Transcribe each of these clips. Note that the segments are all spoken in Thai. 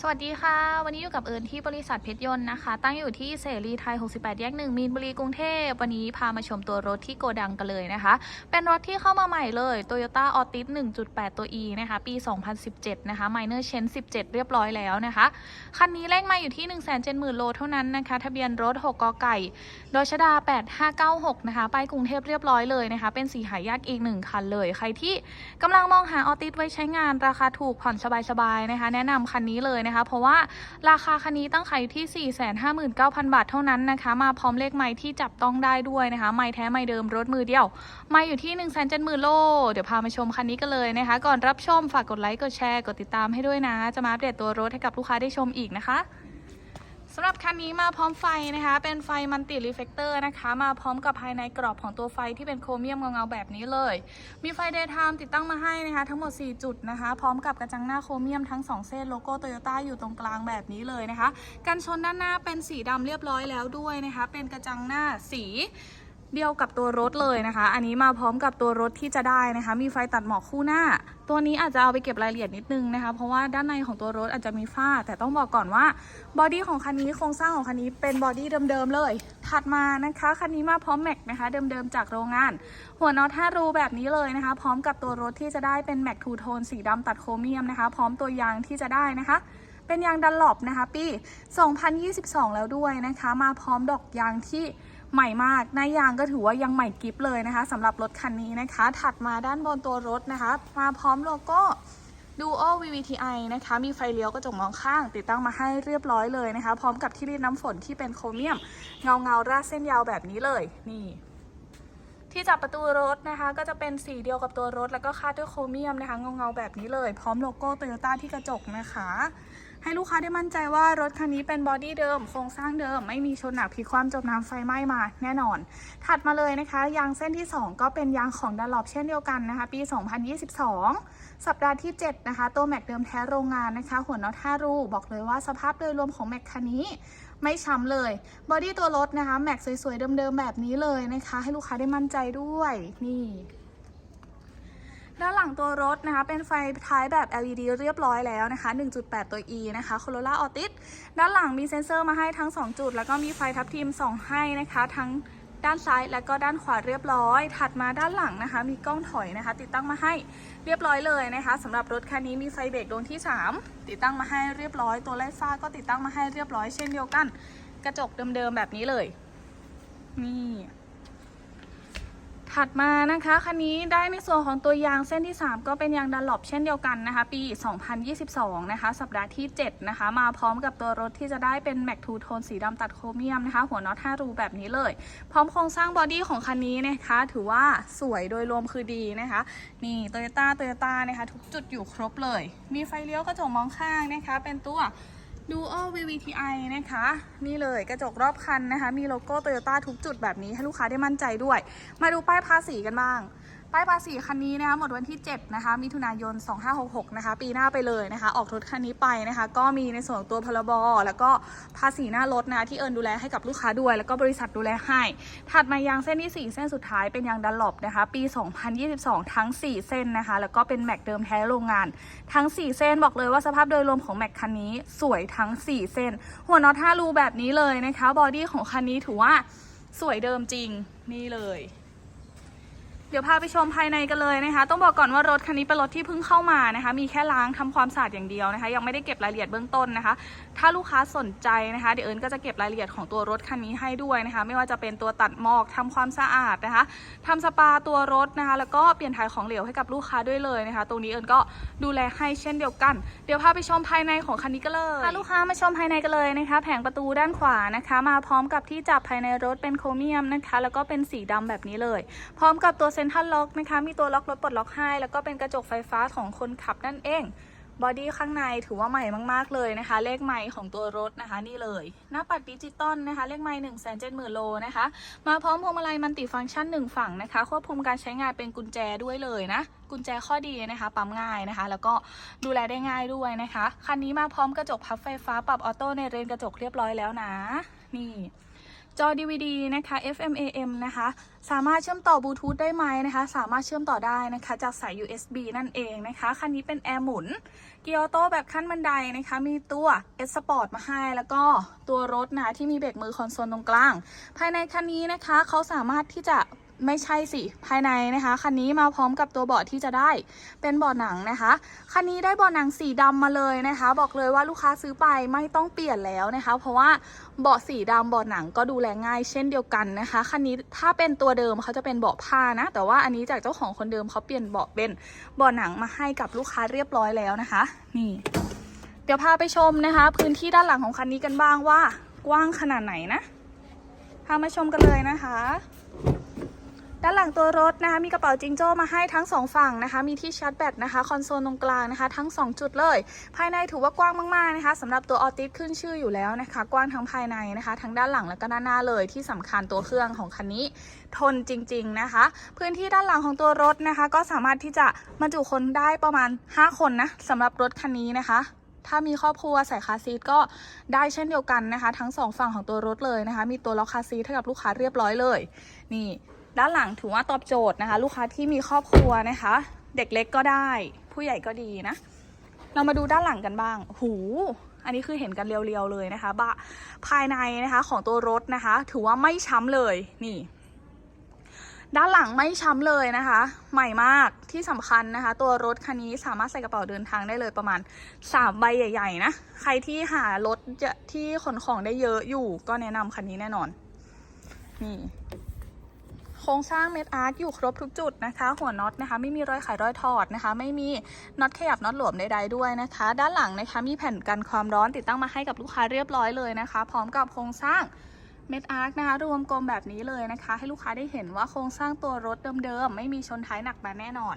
สวัสดีค่ะ วันนี้อยู่กับเอิญที่บริษัทเพชรยนต์นะคะ ตั้งอยู่ที่เสรีไทย 68 แยกหนึ่งมีนบุรีกรุงเทพ วันนี้พามาชมตัวรถที่โกดังกันเลยนะคะ เป็นรถที่เข้ามาใหม่เลย Toyota Altis 1.8 ตัว E นะคะ ปี 2017 นะคะ Minor Change 17 เรียบร้อยแล้วนะคะ คันนี้เลขมาอยู่ที่ 170,000 โลเท่านั้นนะคะ ทะเบียนรถ 6 กไก่ดชดา 8596 นะคะ ไปกรุงเทพเรียบร้อยเลยนะคะ เป็นสีหายากอีกหนึ่งคันเลย ใครที่กำลังมองหาออติสไว้ใช้งานราคาถูกผ่อนสบายๆนะคะ แนะนำคันนี้เลยนะคะ เพราะว่าราคาคันนี้ตั้งขายอยู่ที่ 459,000 บาทเท่านั้นนะคะ มาพร้อมเลขไม้ที่จับต้องได้ด้วยนะคะ ไม้แท้ไม้เดิมรถมือเดียว ไม้อยู่ที่1 7 0 0 0 0โล เดี๋ยวพามาชมคันนี้กันเลยนะคะ ก่อนรับชมฝากกดไลค์กดแชร์กดติดตามให้ด้วยนะ จะมาอัปเดตตัวรถให้กับลูกค้าได้ชมอีกนะคะ สำหรับคันนี้มาพร้อมไฟนะคะ เป็นไฟมันติรีเฟกเตอร์นะคะ มาพร้อมกับภายในกรอบของตัวไฟที่เป็นโครเมียมเงาๆแบบนี้เลย มีไฟเดย์ไทม์ติดตั้งมาให้นะคะ ทั้งหมด 4 จุดนะคะ พร้อมกับกระจังหน้าโครเมียมทั้ง 2 เส้นโลโก้โตโยต้าอยู่ตรงกลางแบบนี้เลยนะคะ กันชนด้านหน้าเป็นสีดำเรียบร้อยแล้วด้วยนะคะ เป็นกระจังหน้าสี เดียวกับตัวรถเลยนะคะ อันนี้มาพร้อมกับตัวรถที่จะได้นะคะ มีไฟตัดหมอกคู่หน้า ตัวนี้อาจจะเอาไปเก็บรายละเอียดนิดนึงนะคะ เพราะว่าด้านในของตัวรถอาจจะมีฝ้า แต่ต้องบอกก่อนว่าบอดี้ของคันนี้โครงสร้างของคันนี้เป็นบอดี้เดิมๆเลย ถัดมานะคะคันนี้มาพร้อมแม็กนะคะ เดิมๆจากโรงงาน หัวน็อตห้ารูแบบนี้เลยนะคะ พร้อมกับตัวรถที่จะได้เป็นแม็กทูโทนสีดำตัดโครเมียมนะคะ พร้อมตัวยางที่จะได้นะคะเป็นยางดันหลบนะคะปี 2022 แล้วด้วยนะคะ มาพร้อมดอกยางที่ ใหม่มากหน้ายางก็ถือว่ายังใหม่กิฟเลยนะคะสำหรับรถคันนี้นะคะ ถัดมาด้านบนตัวรถนะคะ มาพร้อมโลโก้ Duo VVTi นะคะ มีไฟเลี้ยวกระจกมองข้าง ติดตั้งมาให้เรียบร้อยเลยนะคะ พร้อมกับที่รีดน้ำฝนที่เป็นโครเมียม เงาเงาราดเส้นยาวแบบนี้เลย นี่ ที่จับประตูรถนะคะ ก็จะเป็นสีเดียวกับตัวรถ แล้วก็คาดด้วยโครเมียมนะคะเงาเงาๆแบบนี้เลย พร้อมโลโก้โตโยต้าที่กระจกนะคะ ให้ลูกค้าได้มั่นใจว่ารถคันนี้เป็นบอดี้เดิม โครงสร้างเดิม ไม่มีชนหนักพลิกคว่ำจมน้ำไฟไหม้มาแน่นอน ถัดมาเลยนะคะ ยางเส้นที่ 2 ก็เป็นยางของดันลอปเช่นเดียวกันนะคะ ปี 2022 สัปดาห์ที่ 7 นะคะ ตัวแม็กเดิมแท้โรงงานนะคะ หัวน็อต5รูบอกเลยว่าสภาพโดยรวมของแม็กคันนี้ ไม่ช้ำเลย บอดี้ตัวรถนะคะ แม็กสวยๆ เดิมๆ แบบนี้เลยนะคะ ให้ลูกค้าได้มั่นใจด้วย นี่ด้านหลังตัวรถนะคะ เป็นไฟท้ายแบบ LED เรียบร้อยแล้วนะคะ 1.8 ตัว E นะคะ Corolla Altis ด้านหลังมีเซ็นเซอร์มาให้ทั้ง 2 จุด แล้วก็มีไฟทับทิมส่องให้นะคะ ทั้ง ด้านซ้ายและก็ด้านขวาเรียบร้อย ถัดมาด้านหลังนะคะ มีกล้องถอยนะคะ ติดตั้งมาให้เรียบร้อยเลยนะคะสำหรับรถคันนี้มีไฟเบรกดวงที่ 3 ติดตั้งมาให้เรียบร้อย ตัวไล่ฟ้าก็ติดตั้งมาให้เรียบร้อยเช่นเดียวกัน กระจกเดิมๆแบบนี้เลย นี่ ถัดมานะคะคันนี้ได้ในส่วนของตัวยางเส้นที่ 3 ก็เป็นยางดันหลบเช่นเดียวกันนะคะ ปี 2022 นะคะ สัปดาห์ที่ 7 นะคะ มาพร้อมกับตัวรถที่จะได้เป็นแม็กทูโทนสีดำตัดโครเมียมนะคะ หัวน็อต5รูแบบนี้เลย พร้อมโครงสร้างบอดี้ของคันนี้นะคะ ถือว่าสวยโดยรวมคือดีนะคะ นี่โตโยต้าโตโยต้านะคะ ทุกจุดอยู่ครบเลย มีไฟเลี้ยวกระจกมองข้างนะคะ เป็นตัว Duo VVTi นะคะ นี่เลยกระจกรอบคันนะคะ มีโลโก้ Toyota ทุกจุดแบบนี้ให้ลูกค้าได้มั่นใจด้วย มาดูป้ายภาษีกันบ้าง ป้ายภาษีคันนี้นะคะหมดวันที่ 7 นะคะ มิถุนายน 2566 นะคะ ปีหน้าไปเลยนะคะ ออกรถคันนี้ไปนะคะ ก็มีในส่วนตัวพรบแล้วก็ภาษีหน้ารถนะที่เอิญดูแลให้กับลูกค้าด้วย แล้วก็บริษัทดูแลให้ ถัดมายางเส้นที่ 4 เส้นสุดท้ายเป็นยางดันหลบนะคะ ปี 2022 ทั้ง 4 เส้นนะคะ แล้วก็เป็นแม็กเดิมแท้โรงงาน ทั้ง 4 เส้นบอกเลยว่าสภาพโดยรวมของแม็กคันนี้สวยทั้ง 4 เส้น หัวน็อต5รูแบบนี้เลยนะคะ บอดี้ของคันนี้ถือว่าสวยเดิมจริงนี่เลย เดี๋ยวพาไปชมภายในกันเลยนะคะ ต้องบอกก่อนว่ารถคันนี้เป็นรถที่เพิ่งเข้ามานะคะ มีแค่ล้างทำความสะอาดอย่างเดียวนะคะ ยังไม่ได้เก็บรายละเอียดเบื้องต้นนะคะ ถ้าลูกค้าสนใจนะคะ เดี๋ยวเอิญก็จะเก็บรายละเอียดของตัวรถคันนี้ให้ด้วยนะคะ ไม่ว่าจะเป็นตัวตัดหมอกทำความสะอาดนะคะทำสปาตัวรถนะคะ แล้วก็เปลี่ยนถ่ายของเหลวให้กับลูกค้าด้วยเลยนะคะ ตรงนี้เอิญก็ดูแลให้เช่นเดียวกัน เดี๋ยวพาไปชมภายในของคันนี้กันเลยพาลูกค้ามาชมภายในกันเลยนะคะ แผงประตูด้านขวานะคะ มาพร้อมกับที่จับภายในรถเป็นโครเมียมนะคะ แล้วก็เป็นสีดำแบบนี้เลย พร้อมกับตัวเซ็นทรัลล็อกนะคะ มีตัวล็อกรถปลดล็อกให้ แล้วก็เป็นกระจกไฟฟ้าของคนขับนั่นเอง บอดี้ข้างในถือว่าใหม่มาก ๆ เลยนะคะ เลขใหม่ของตัวรถนะคะนี่เลย หน้าปัดดิจิตอลนะคะ เลขใหม่1นึ่งแสนเจ็ดหมื่นโลนะคะ มาพร้อมพวงมาลัยมันติฟังก์ชัน 1 ฝั่งนะคะ ควบคุมการใช้งานเป็นกุญแจด้วยเลยนะ กุญแจข้อดีนะคะ ปั๊มง่ายนะคะ แล้วก็ดูแลได้ง่ายด้วยนะคะ คันนี้มาพร้อมกระจกพับไฟฟ้าปรับออโต้ในเรนกระจกเรียบร้อยแล้วนะ นี่ จอ DVD นะคะ FM AM นะคะ สามารถเชื่อมต่อบลูทูธได้ไหมนะคะ สามารถเชื่อมต่อได้นะคะ จากสาย USB นั่นเองนะคะ คันนี้เป็นแอร์หมุน เกียร์ออโต้แบบขั้นบันไดนะคะ มีตัว S Sport มาให้ แล้วก็ตัวรถนะคะที่มีเบรกมือคอนโซลตรงกลาง ภายในคันนี้นะคะเขาสามารถที่จะ ไม่ใช่สิ ภายในนะคะ คันนี้มาพร้อมกับตัวเบาะที่จะได้เป็นเบาะหนังนะคะ คันนี้ได้เบาะหนังสีดำมาเลยนะคะ บอกเลยว่าลูกค้าซื้อไปไม่ต้องเปลี่ยนแล้วนะคะ เพราะว่าเบาะสีดำเบาะหนังก็ดูแลง่ายเช่นเดียวกันนะคะ คันนี้ถ้าเป็นตัวเดิมเขาจะเป็นเบาะผ้านะ แต่ว่าอันนี้จากเจ้าของคนเดิมเขาเปลี่ยนเบาะเป็นเบาะหนังมาให้กับลูกค้าเรียบร้อยแล้วนะคะ นี่ เดี๋ยวพาไปชมนะคะ พื้นที่ด้านหลังของคันนี้กันบ้างว่ากว้างขนาดไหนนะ พามาชมกันเลยนะคะ ด้านหลังตัวรถนะคะมีกระเป๋าจิงโจ้มาให้ทั้งสองฝั่งนะคะ มีที่ชาร์จแบตนะคะ คอนโซลตรงกลางนะคะ ทั้ง 2 จุดเลย ภายในถือว่ากว้างมากๆนะคะสำหรับตัวออติสขึ้นชื่ออยู่แล้วนะคะ กว้างทั้งภายในนะคะ ทั้งด้านหลังและก็ด้านหน้าเลยที่สำคัญตัวเครื่องของคันนี้ ทนจริง ๆนะคะ พื้นที่ด้านหลังของตัวรถนะคะ ก็สามารถที่จะบรรจุคนได้ประมาณ 5 คนนะสำหรับรถคันนี้นะคะถ้ามีครอบครัวใส่คาซีทก็ได้เช่นเดียวกันนะคะ ทั้งสองฝั่งของตัวรถเลยนะคะ มีตัวล็อกคาซีทให้กับลูกค้าเรียบร้อยเลย นี่ ด้านหลังถือว่าตอบโจทย์นะคะ ลูกค้าที่มีครอบครัวนะคะ เด็กเล็กก็ได้ ผู้ใหญ่ก็ดีนะ เรามาดูด้านหลังกันบ้าง หู อันนี้คือเห็นกันเรียวๆเลยนะคะบะภายในนะคะของตัวรถนะคะ ถือว่าไม่ช้ำเลยนี่ด้านหลังไม่ช้ำเลยนะคะ ใหม่มากที่สำคัญนะคะ ตัวรถคันนี้สามารถใส่กระเป๋าเดินทางได้เลยประมาณ 3 ใบใหญ่ๆนะ ใครที่หารถจะที่ขนของได้เยอะอยู่ก็แนะนำคันนี้แน่นอน นี่ ครงสร้างเม็ดอาร์ตอยู่ครบทุกจุดนะคะ หัวน็อตนะคะ ไม่มีรอยไขรอยถอดนะคะ ไม่มีน็อตขยับน็อตหลวมใดๆด้วยนะคะ ด้านหลังนะคะมีแผ่นกันความร้อนติดตั้งมาให้กับลูกค้าเรียบร้อยเลยนะคะ พร้อมกับโครงสร้างเม็ดอาร์คนะคะรวมกลมแบบนี้เลยนะคะ ให้ลูกค้าได้เห็นว่าโครงสร้างตัวรถเดิมๆ ไม่มีชนท้ายหนักมาแน่นอน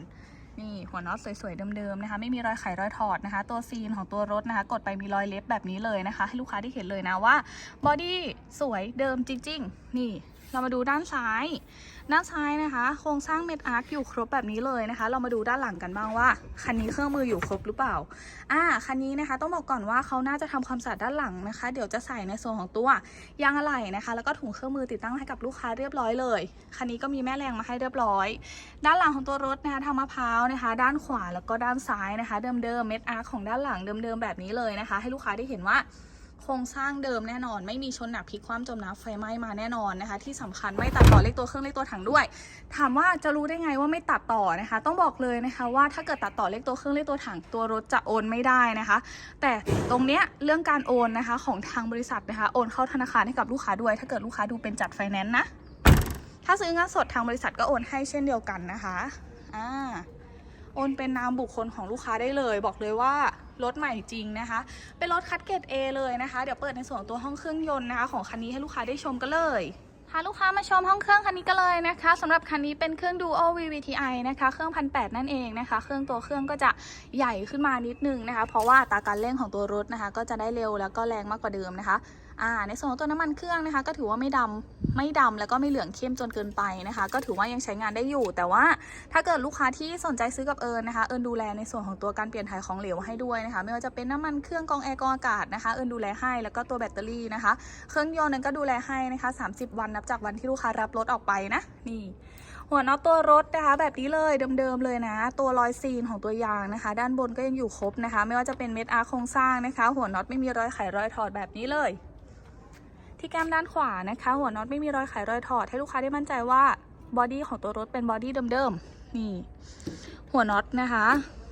นี่หัวน็อตสวยๆเดิมๆนะคะ ไม่มีรอยไขรอยถอดนะคะ ตัวซีนของตัวรถนะคะ กดไปมีรอยเล็บแบบนี้เลยนะคะ ให้ลูกค้าได้เห็นเลยนะว่าบอดี้สวยเดิมจริง ๆ นี่ เรามาดูด้านซ้าย ด้านซ้ายนะคะ โครงสร้างเม็ดอาร์คอยู่ครบแบบนี้เลยนะคะ เรามาดูด้านหลังกันบ้างว่า คันนี้เครื่องมืออยู่ครบหรือเปล่า อ่า คันนี้นะคะ ต้องบอกก่อนว่าเขาน่าจะทำความสะอาดด้านหลังนะคะ เดี๋ยวจะใส่ในส่วนของตัวยางอะไหล่นะคะ แล้วก็ถุงเครื่องมือติดตั้งให้กับลูกค้าเรียบร้อยเลย คันนี้ก็มีแม่แรงมาให้เรียบร้อย ด้านหลังของตัวรถนะคะทางมะพร้าวนะคะ ด้านขวาแล้วก็ด้านซ้ายนะคะ เดิมๆเม็ดอาร์คของด้านหลังเดิมๆแบบนี้เลยนะคะ ให้ลูกค้าได้เห็นว่า โครงสร้างเดิมแน่นอน ไม่มีชนหนักพลิกคว่ำจมน้ำไฟไหม้มาแน่นอนนะคะ ที่สำคัญไม่ตัดต่อเลขตัวเครื่องเลขตัวถังด้วย ถามว่าจะรู้ได้ไงว่าไม่ตัดต่อนะคะ ต้องบอกเลยนะคะว่าถ้าเกิดตัดต่อเลขตัวเครื่องเลขตัวถังตัวรถจะโอนไม่ได้นะคะ แต่ตรงเนี้ยเรื่องการโอนนะคะของทางบริษัทนะคะโอนเข้าธนาคารให้กับลูกค้าด้วย ถ้าเกิดลูกค้าดูเป็นจัดไฟแนนซ์นะถ้าซื้อเงินสดทางบริษัทก็โอนให้เช่นเดียวกันนะคะอ่าโอนเป็นนามบุคคลของลูกค้าได้เลย บอกเลยว่า รถใหม่จริงนะคะ เป็นรถคัดเกรด A เลยนะคะ เดี๋ยวเปิดในส่วนของตัวห้องเครื่องยนต์นะคะ ของคันนี้ให้ลูกค้าได้ชมกันเลยพาลูกค้ามาชมห้องเครื่องคันนี้กันเลยนะคะสำหรับคันนี้เป็นเครื่อง Duo VVTi นะคะ เครื่องพันแนั่นเองนะคะ เครื่องตัวเครื่องก็จะใหญ่ขึ้นมานิดนึงนะคะ เพราะว่าตาการเร่งของตัวรถนะคะ ก็จะได้เร็วแล้วก็แรงมากกว่าเดิมนะคะ อ่าในส่วนของตัวน้ำมันเครื่องนะคะ ก็ถือว่าไม่ดำไม่ดำแล้วก็ไม่เหลืองเข้มจนเกินไปนะคะ ก็ถือว่ายังใช้งานได้อยู่ แต่ว่าถ้าเกิดลูกค้าที่สนใจซื้อกับเอิญนะคะเอิญดูแลในส่วนของตัวการเปลี่ยนถ่ายของเหลวให้ด้วยนะคะ ไม่ว่าจะเป็นน้ำมันเครื่องกองแอร์กองอากาศนะคะเอิญดูแลให้แล้วก็ตัวแบตเตอรี่นะคะ เครื่องยนต์นั้นก็ดูแลให้นะคะ 30 วันนับจากวันที่ลูกค้ารับรถออกไปนะนี่หัวน็อตตัวรถนะคะ แบบนี้เลยเดิมๆเลยนะ ตัวรอยซีนของตัวยางนะคะ ด้านบนก็ยังอยู่ครบนะคะ ไม่ว่าจะเป็นเม็ดอาร์โครงสร้างนะคะ หัวน็อตไม่มีรอยไขรอยถอดแบบนี้เลย ที่แก้มด้านขวานะคะ หัวน็อตไม่มีรอยไขรอยถอดให้ลูกค้าได้มั่นใจว่าบอดี้ของตัวรถเป็นบอดี้เดิมๆนี่ หัวน็อตนะคะ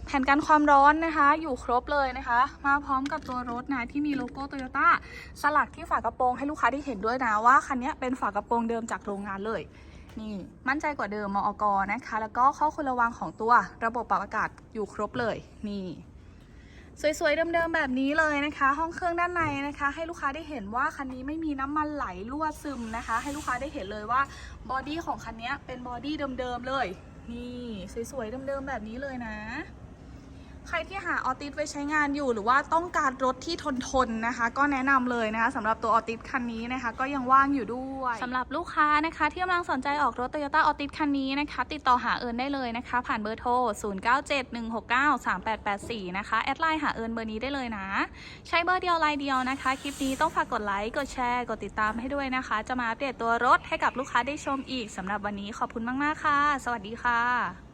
แผ่นกันความร้อนนะคะ อยู่ครบเลยนะคะ มาพร้อมกับตัวรถนะที่มีโลโก้โตโยต้าสลักที่ฝากระโปรงให้ลูกค้าได้เห็นด้วยนะว่าคันนี้เป็นฝากระโปรงเดิมจากโรงงานเลยนี่มั่นใจกว่าเดิมมอกนะคะ แล้วก็ข้อควรระวังของตัวระบบปรับอากาศอยู่ครบเลยนี่ สวยๆ เดิมๆ แบบนี้เลยนะคะ ห้องเครื่องด้านในนะคะ ให้ลูกค้าได้เห็นว่าคันนี้ไม่มีน้ำมันไหลรั่วซึมนะคะ ให้ลูกค้าได้เห็นเลยว่าบอดี้ของคันนี้เป็นบอดี้เดิมๆ เลย นี่สวยๆ เดิมๆ แบบนี้เลยนะ ใครที่หาออติสไว้ใช้งานอยู่ หรือว่าต้องการรถที่ทนทนๆนะคะ ก็แนะนำเลยนะคะสำหรับตัวออติสคันนี้นะคะ ก็ยังว่างอยู่ด้วยสำหรับลูกค้านะคะ ที่กำลังสนใจออกรถ Toyota a l t i s คันนี้นะคะ ติดต่อหาเอิญได้เลยนะคะ ผ่านเบอร์โทร 0971693884 นะคะ แอดไลน์หาเอิญเบอร์นี้ได้เลยนะ ใช้เบอร์เดียวไลน์เดียวนะคะ คลิปนี้ต้องฝากกดไลค์กดแชร์กดติดตามให้ด้วยนะคะ จะมาอัปเดตตัวรถให้กับลูกค้าได้ชมอีกสำหรับวันนี้ขอบคุณมากๆค่ะ สวัสดีค่ะ